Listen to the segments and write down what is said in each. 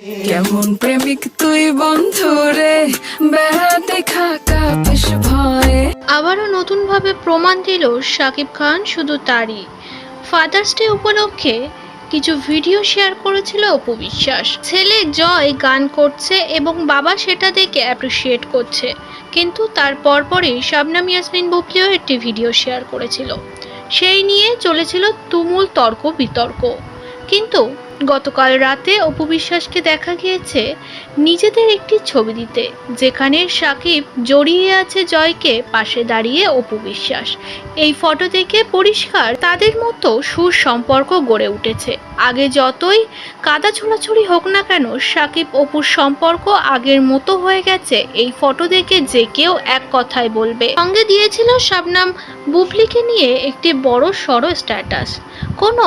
কেমন প্রেমিক তুই বন্ধু রে? বেড়াতে খাকা বেশ ভয়ে। আবারও নতুনভাবে প্রমাণ দিল শাকিব খান শুধু তারই। ফাদার্স ডে উপলক্ষে কিছু ভিডিও শেয়ার করেছিল অপু বিশ্বাস। ছেলে জয় গান করছে এবং বাবা সেটা দেখে অ্যাপ্রিসিয়েট করছে। কিন্তু তার পরপরই শাবনাম ইয়াসমিন বুবলিও একটি ভিডিও শেয়ার করেছিল। সেই নিয়ে চলেছিল তুমুল তর্ক বিতর্ক। কিন্তু গতকাল রাতে অপু বিশ্বাসকে দেখা গিয়েছে নিজেদের একটি ছবি দিতে, যেখানে সাকিব জড়িয়ে আছে জয়কে পাশে দাঁড়িয়ে অপু বিশ্বাস। এই ফটো দেখে পরিষ্কার তাদের মতো সুসম্পর্ক গড়ে উঠেছে। আগে যতই কাদা ছোড়াছুড়ি হোক না কেন, সাকিব অপুর সম্পর্ক আগের মতো হয়ে গেছে। এই ফটো দেখে যে কেউ এক কথায় বলবে, সঙ্গে দিয়েছিল শাবনাম বুবলিকে নিয়ে একটি বড় সড়ো স্ট্যাটাস কোনো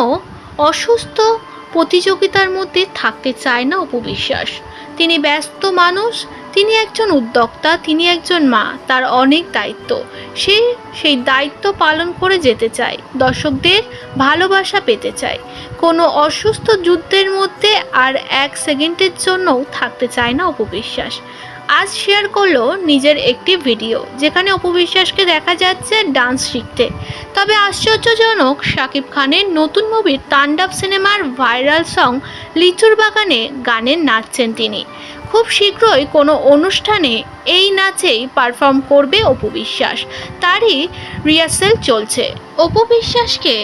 অসুস্থ প্রতিযোগিতার মধ্যে থাকতে চায় না উপবিশ্বাস তিনি ব্যস্ত মানুষ, তিনি একজন উদ্যোক্তা, তিনি একজন মা, তার অনেক দায়িত্ব। সে সেই দায়িত্ব পালন করে যেতে চায়, দর্শকদের ভালোবাসা পেতে চায়। কোনো অসুস্থ যুদ্ধের মধ্যে আর এক সেকেন্ডের জন্যও থাকতে চায় না অপবিশ্বাস আজ শেয়ার করল নিজের একটি ভিডিও, যেখানে অপবিশ্বাসকে দেখা যাচ্ছে ডান্স শিখতে। তবে আশ্চর্যজনক, শাকিব খানের নতুন মুভি তাণ্ডব সিনেমার ভাইরাল সং লিচুর বাগানে গানে নাচছেন তিনি। খুব শীঘ্রই কোনো অনুষ্ঠানে এই নাচেই পারফর্ম করবে অপু বিশ্বাস। তারই রিহার্সেল চলছে। অপু বিশ্বাসকে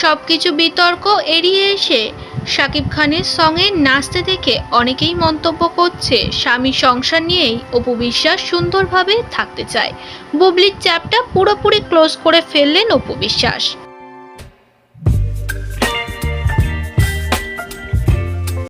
সব কিছু বিতর্ক এড়িয়ে এসে শাকিব খানের সঙ্গে নাচতে দেখে অনেকেই মন্তব্য করছে, স্বামী সংসার নিয়েই অপু বিশ্বাস সুন্দরভাবে থাকতে চায়। বুবলির চ্যাপটা পুরোপুরি ক্লোজ করে ফেললেন অপু বিশ্বাস।